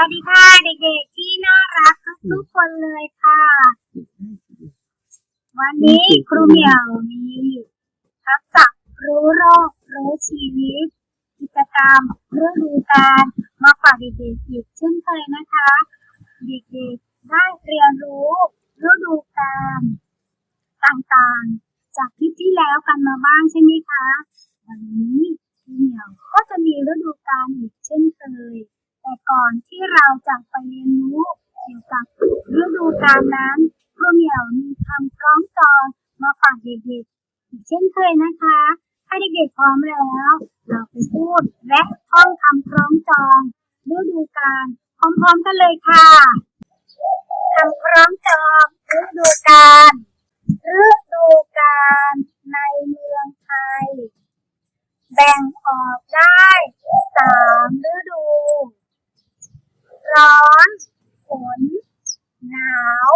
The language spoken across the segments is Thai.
วัสดีค่ะเด็กๆที่น่ารักทุกๆคนเลยค่ะ วันนี้ครูเหมียวมีทักษะรู้โรครู้ชีวิต กิจกรรมเรื่องดูการมาฝากเด็กๆอีกเช่นเคยนะคะ เด็กๆได้เรียนรู้ฤดูกาลต่างๆ จากคลิปที่แล้วกันมาบ้างใช่ไหมคะ วันนี้ครูเหมียวก็จะมีฤดูกาลอีกเช่นเคย แต่ก่อนที่เราจะไปเรียนรู้เกี่ยวกับฤดูกาลนั้นครูเหมียวมีคำคล้องจองมาฝากเด็กๆ อีกเช่นเคยนะคะ ถ้าเด็กๆพร้อมแล้ว เราไปพูดและท่องคำคล้องจองฤดูกาลพร้อมๆกันเลยค่ะคำคล้องจองฤดูกาลฤดูกาลในเมืองไทย แบ่งออกได้สามฤดู ร้อน ฝน หนาว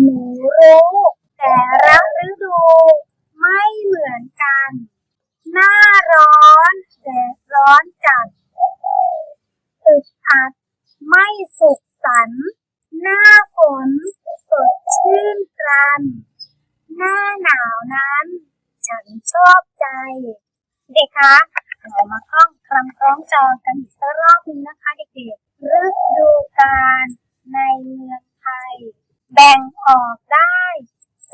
หนู รู้แต่ละฤดูไม่เหมือนกัน หน้าร้อนแดดร้อนจัดอึดอัดไม่สุขสันต์หน้าฝนสดชื่นกรัน หน้าหนาวนั้น ฉันชอบใจ เด็กคะเรามาท่องคำคล้องจองกันอีกสักรอบนึงนะคะเด็กๆฤดูกาลในเมืองไทย แบ่งออกได้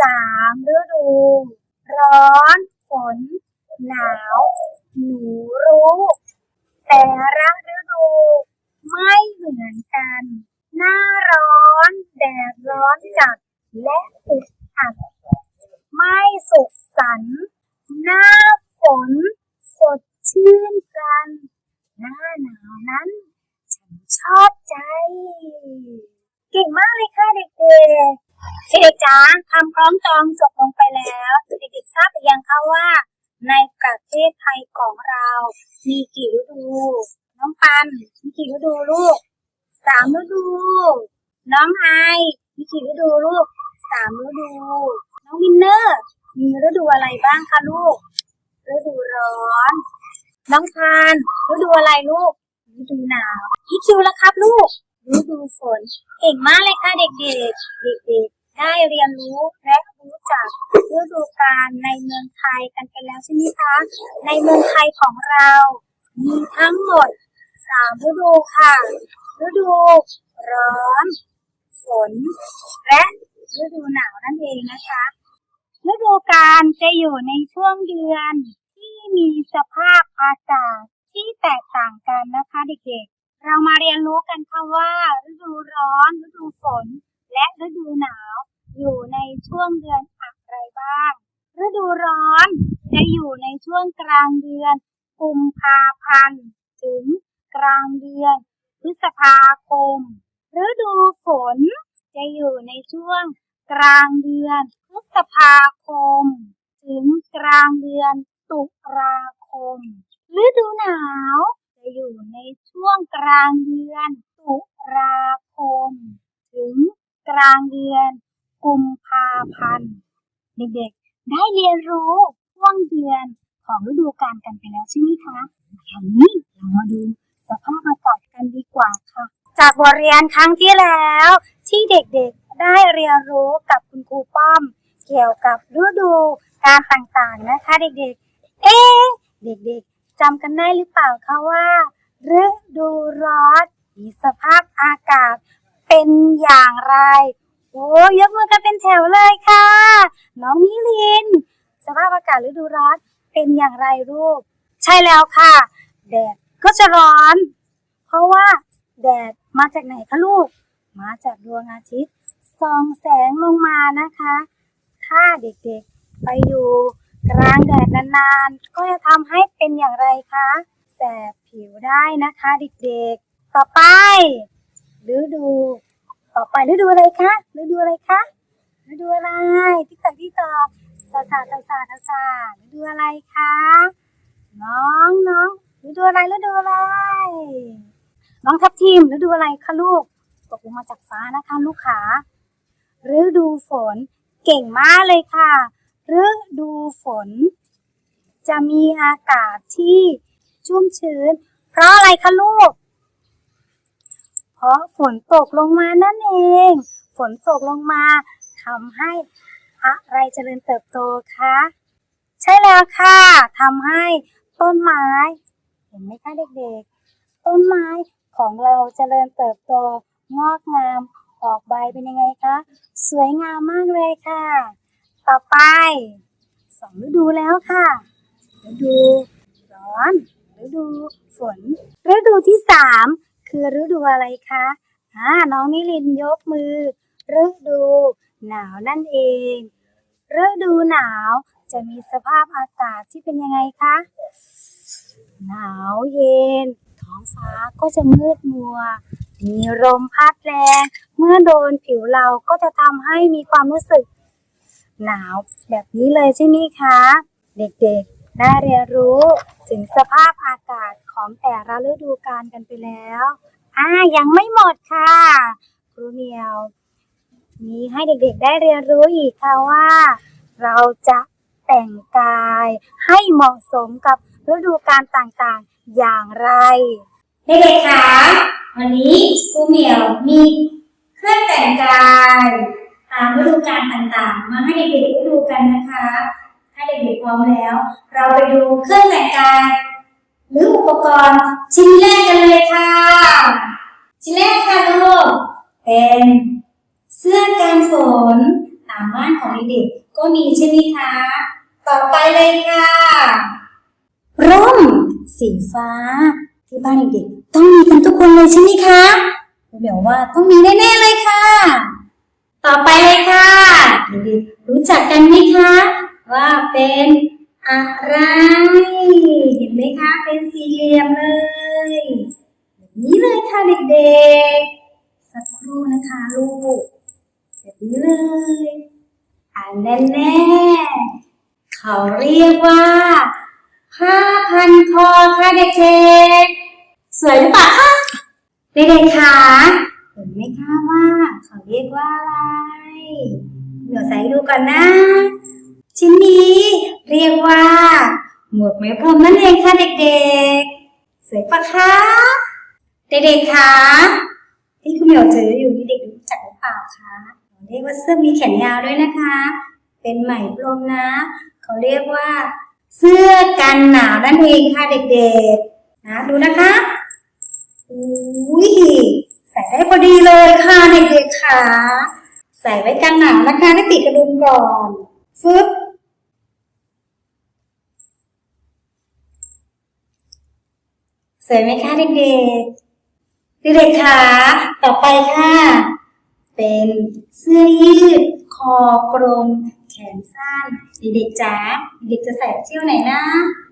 สามฤดู ร้อน ฝน หนาว หนูรู้ แต่ละฤดู ไม่เหมือนกัน หน้าร้อน แดดร้อนจัด และอึดอัด ไม่สุขสันต์หน้าฝน สดชื่นกัน หน้าหนาวนั้น ฉันชอบใจ เก่งมากเลยค่ะเด็กๆ เด็กๆจ๋าคำค ล้องจองจบลงไปแล้วเด็กๆทราบหรือยังคะว่า ในประเทศไทยของเรา มีกี่ฤดู น้องปัน มีกี่ฤดูลูกสามฤดู น้องไอมีกี่ฤดูลูกสามฤดู น้องวินเนอร์ มีฤดูอะไรบ้างคะลูกฤดูร้อน น้องพานฤดูอะไรลูกฤดูหนาวอีคิวแล้วครับลูกฤดูฝน เก่งมากเลยค่ะเด็กๆ เด็กๆ ได้เรียนรู้และรู้จักฤดูกาลในเมืองไทยกันไปแล้วใช่ไหมคะ ในเมืองไทยของเรามีทั้งหมดสามฤดูค่ะ ฤดู ร้อน ฝน และฤดูหนาวนั่นเองนะคะ ฤดูกาลจะอยู่ในช่วงเดือนที่มีสภาพอากาศที่แตกต่างกันนะคะเด็กๆ เรามาเรียนรู้กันค่ะว่าฤดูร้อน ฤดูฝน และฤดูหนาว อยู่ใน ช่วงเดือนอะไรบ้าง ฤดูร้อนจะอยู่ในช่วงกลางเดือนกุมภาพันธ์ถึงกลางเดือน พฤษภาคม ฤดูฝนจะอยู่ในช่วงกลางเดือน พฤษภาคม ถึงกลางเดือนตุลาคม ฤดูหนาวจะอยู่ในช่วงกลางเดือนตุลาคม ถึงกลางเดือน กุมภาพันธ์ เด็กๆ ได้เรียนรู้ช่วงเดือนของฤดูกาลกันไปแล้วใช่ไหมคะคราวนี้เรามาดูสภาพอากาศกันดีกว่าค่ะ จากบทเรียนครั้งที่แล้ว ที่เด็กๆได้เรียนรู้กับคุณครูป้อม เกี่ยวกับฤดูการต่างๆนะคะ เด็กๆ เอ๊เด็กๆจำกันได้หรือเปล่าคะว่าฤดูร้อนมีสภาพอากาศเป็นอย่างไร โอ้ยกมือกันเป็นแถวเลยค่ะ น้องมิลิน สภาพอากาศฤดูร้อนเป็นอย่างไรลูก ใช่แล้วค่ะ แดดก็จะร้อน เพราะว่าแดดมาจากไหนคะลูก มาจากดวงอาทิตย์ส่องแสงลงมานะคะ ถ้าเด็กๆไปอยู่กลางแดดนานๆ ก็จะทำให้เป็นอย่างไรคะแสบผิวได้นะคะเด็กๆ ต่อไปฤดู ต่อไปฤดูอะไรคะฤดูอะไรคะฤดูอะไรติ๊กตอกติ๊กตอกตาซาตาซาตาซาฤดูอะไรคะน้องน้องฤดูอะไรฤดูอะไร น้องทับทิมฤดูอะไรคะลูกตกลงมาจากฟ้านะคะ ลูกขาฤดูฝนเก่งมากเลยค่ะฤดูฝน จะมีอากาศที่ชุ่มชื้น เพราะอะไรคะลูก เพเพราะฝนตกลงมานั่นเอง ฝนตกลงมาทำให้อะไรเจริญเติบโตคะใช่แล้วค่ะทำให้ต้นไม้ เห็นไหมคะเด็กๆ ต้นไม้ของเราเจริญเติบโตงอกงามออกใบเป็นยังไงคะสวยงามมากเลยค่ะ ต่อไปสองฤดูแล้วค่ะ ฤดูร้อน ฤดูฝน ฤดูที่สาม คือฤดูอะไรคะอ่าน้องนิลินยกมือ ฤดู หนาวนั่นเอง ฤดูหนาวจะมีสภาพอากาศที่เป็นยังไงคะ หนาวเย็น ท้องฟ้าก็จะมืดมัว มีลมพัดแรง เมื่อโดนผิวเราก็จะทำให้มีความรู้สึก หนาวแบบนี้เลยใช่ไหมคะ เด็กๆ ได้เรียนรู้ถึงสภาพอากาศ ของแต่ละฤดูกาลกันไปแล้ว อ่า ยังไม่หมดค่ะ ครูเหมียว มีให้เด็กๆได้เรียนรู้อีกค่ะว่า เราจะแต่งกายให้เหมาะสมกับฤดูกาลต่างๆอย่างไร เด็กๆคะวันนี้ครูเหมียวมีเครื่องแต่งกายตามฤดูกาลต่างๆ มาให้เด็กๆได้ดูกันนะคะ ถ้าเด็กๆพร้อมแล้ว เราไปดูเครื่องแต่งกาย หรืออุปกรณ์ชิ้นแรกกันเลยค่ะ ชิ้นแรกค่ะลูกเป็นเสื้อกันฝนตามบ้านของเด็กๆก็มีใช่ไหมคะ ต่อไปเลยค่ะ ร่มสีฟ้า ที่บ้านเด็กๆต้องมีกันทุกคนเลยใช่ไหมคะเดี๋ยวว่าต้องมีแน่ๆเลยค่ะ ต่อไปเลยค่ะเด็กๆรู้จักกันไหมคะ ว่าเป็น อะไร เห็นไหมคะ เป็นสี่เหลี่ยมเลยแบบนี้เลยค่ะเด็กๆ สักครู่นะคะลูก แบบนี้เลยอันแน่ๆ เขาเรียกว่าผ้าพันคอค่ะเด็กๆ สวยหรือเปล่าคะเด็กๆคะเห็นไหมคะว่า เขาเรียกว่าอะไร เดี๋ยวใส่ดูก่อนนะ ชิ้นนี้เรียกว่า หมวกไหมพรมนั่นเองค่ะเด็กๆ สวยปะคะ เด็กๆคะที่คุณเหมียวถืออยู่นี่เด็กรู้จักหรือเปล่าคะเรียกว่าเสื้อมีแขนยาวด้วยนะคะ เป็นไหมพรมนะ เขาเรียกว่า เสื้อกันหนาวนั่นเองค่ะเด็กๆ นะดูนะคะอุ้ยใส่ได้พอดีเลยค่ะเด็กๆค่ะ ใส่ไว้กันหนาวนะคะให้ติดกระดุมก่อนฟึบ สวยไหมคะเด็กๆ เด็กๆค่ะต่อไปค่ะ เป็นเสื้อยืด คอกลมแขนสั้นเด็กๆจ๋าเด็กจะใส่ไปเที่ยวไหนนะ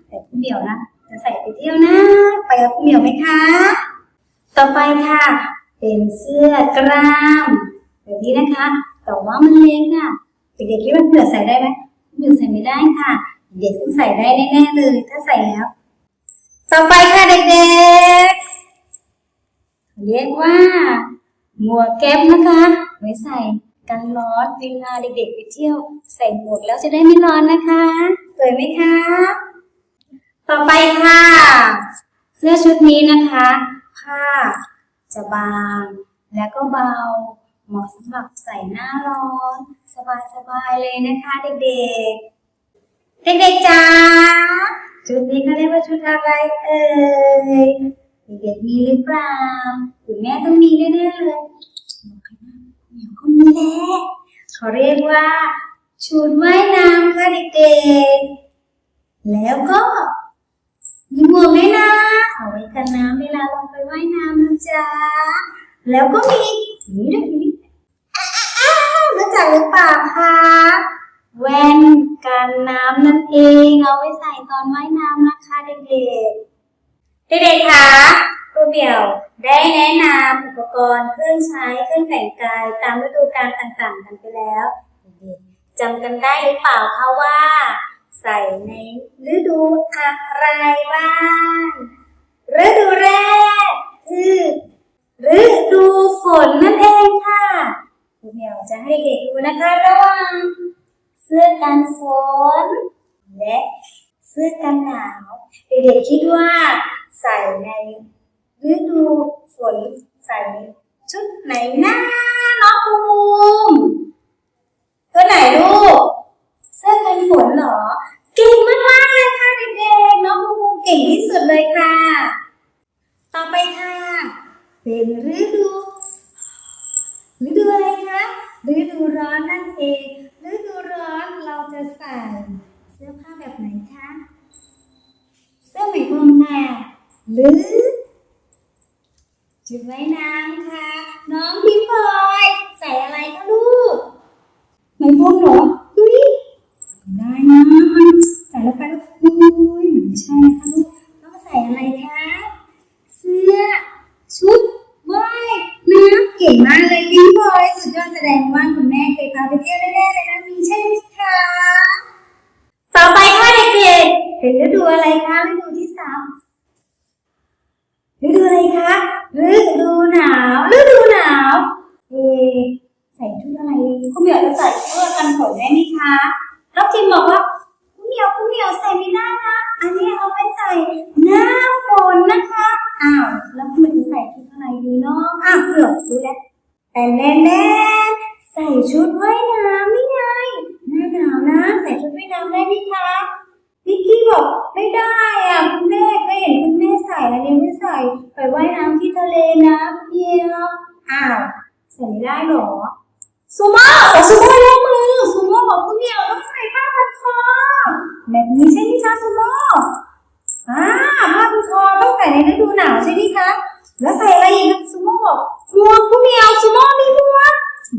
แต่คุณเหมียวนะ จะใส่ไปเที่ยวนะ ไปกับคุณเหมียวไหมคะ ต่อไปค่ะ เป็นเสื้อกล้ามแบบนี้นะคะ แต่ว่ามันเล็กอะเด็กๆคิดว่าคุณเหมียวใส่ได้ไหมคุณเหมียวใส่ไม่ได้ค่ะ เด็กต้องใส่ได้แน่ๆเลย ถ้าใส่แล้ว ต่อไปค่ะเด็กๆ เรียกว่า หมวกแก๊ปนะคะ ไว้ใส่กันร้อนเวลาเด็กๆไปเที่ยว ใส่หมวกแล้วจะได้ไม่ร้อนนะคะ สวยไหมคะ ต่อไปค่ะ เสื้อชุดนี้นะคะ ผ้าจะบางและก็เบา เหมาะสำหรับใส่หน้าร้อน สบายๆเลยนะคะ เด็กๆ เด็กๆจ้า ชุดนี้เขาเรียกว่าชุดอะไรเอ่ยเด็กๆมีหรือเปล่าคุณแม่ต้องมีแน่ๆเลยเหมียวก็มีแหละเขาเรียกว่า ชุดว่ายน้ำค่ะเด็กๆ แล้วก็มีหมวกด้วยนะเอาไว้กันน้ำเวลาลงไปว่ายน้ำนะจ๊ะแล้วก็มีนี่ด้วยนี่อ้าวรู้จักหรือเปล่าคะ แว่นกันน้ำนั่นเอง เอาไว้ใส่ตอนว่ายน้ำนะคะเด็กๆ เด็กๆคะครูเหมียวได้แนะนำอุปกรณ์เครื่องใช้เครื่องแต่งกายตามฤดูกาลต่างๆ กันไปแล้วเด็กๆจำกันได้หรือเปล่าคะว่า ใส่ในฤดูอะไรบ้างฤดูแรกคือฤดูฝนนั่นเองค่ะครูเหมียวจะให้เด็กดูนะคะระหว่าง เสื้อกันฝนและเสื้อกันหนาวเด็กๆคิดว่าใส่ในฤดูฝนใส่ชุดไหนนะน้องภูมิตัวไหนลูกเสื้อกันฝนเหรอ เก่งมากๆเลยค่ะเด็กๆน้องภูมิเก่งที่สุดเลยค่ะ ต่อไปค่ะ เป็นฤดูฤดูอะไรคะฤดูร้อนนั่นเองฤดู เสื้อผ้าแบบไหนคะ เสื้อไหมพรมค่ะ หรือชุดว่ายน้ำค่ะ น้องพี่พลอยใส่อะไรคะลูก ไหมพรมเหรอเฮ้ยไม่ได้นะมันใส่แล้วไปแล้วอุ้ยมันไม่ใช่นะคะลูกต้องใส่อะไรคะเสื้อชุดว่ายน้ำเก่งมากเลยพี่พลอยสุดยอดแสดงว่าคุณแม่เคยพาไปเที่ยวแน่ๆเลยนะมีใช่ไหมคะ ต่อไปค่ะเด็กๆเป็นฤดู อะไรคะฤดูที่สามฤดูอะไรคะฤดูหนาวฤดูหนาวเอใส่ชุดอะไรคุณเหมียวจะใส่เสื้อกันฝนได้ไหมคะทัพทิมบอกว่าคุณเหมียวคุณเหมียวใส่ไม่ได้นะอันนี้เอาไปใส่หน้าฝนนะคะอ้าวแล้วคุณเหมียวจะใส่ชุดอะไรดีเนาะอ้าวเผื่อรู้แล้วแต่แน่แน่ๆใส่ชุดว่ายน้ำนี่ไงหน้าหนาวนะ ใส่ชุดว่ายน้ำได้ไหมคะ พิกกี้บอกไม่ได้อะคุณแม่เคยเห็นคุณแม่ใส่แล้วยังไม่ใส่ไปว่ายน้ำที่ทะเลนะเพียวอ้าวใส่ไม่ได้หรอซูโม่บอกซูโม่ยกมือซูโม่บอกคุณเหมียวต้องใส่ผ้าพันคอแบบนี้ใช่ไหมคะซูโม่อ่าผ้าพันคอต้องใส่ในฤดูหนาวใช่ไหมคะแล้วใส่อะไรอีกซูโม่บอกหมวกคุณเหมียวซูโม่มีหมวก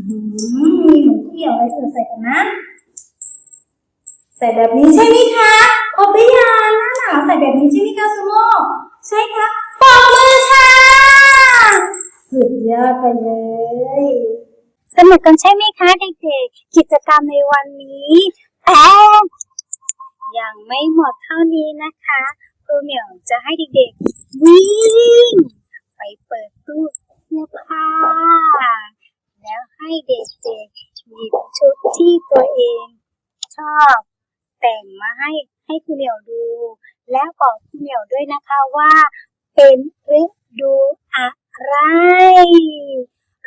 มีเหมือนเกี่ยวอะไรเธอใส่กันนะใส่แบบนี้ใช่ไหมคะ แบบนี้ใช่ไหมคะซูโม่ใช่ค่ะปรบมือค่ะ สุดยอดไปเลย สนุกกันใช่ไหมคะเด็กๆ กิจกรรมในวันนี้แต่ยังไม่หมดเท่านี้นะคะครูเหมียวจะให้เด็กๆ วิ่ง ไปเปิดตู้เสื้อผ้า แล้วให้เด็กๆหยิบชุดที่ตัวเอง ชอบแต่งมาให้ให้ครูเหมียวดู แล้วบอกครูเหมียวด้วยนะคะว่า เป็นฤดูอะไร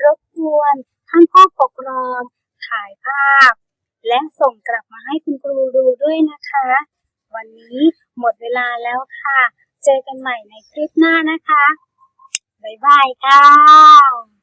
รบกวนท่านผู้ปกครองถ่ายภาพ และส่งกลับมาให้คุณครูดูด้วยนะคะ วันนี้หมดเวลาแล้วค่ะ เจอกันใหม่ในคลิปหน้านะคะ บ๊ายบายค่ะ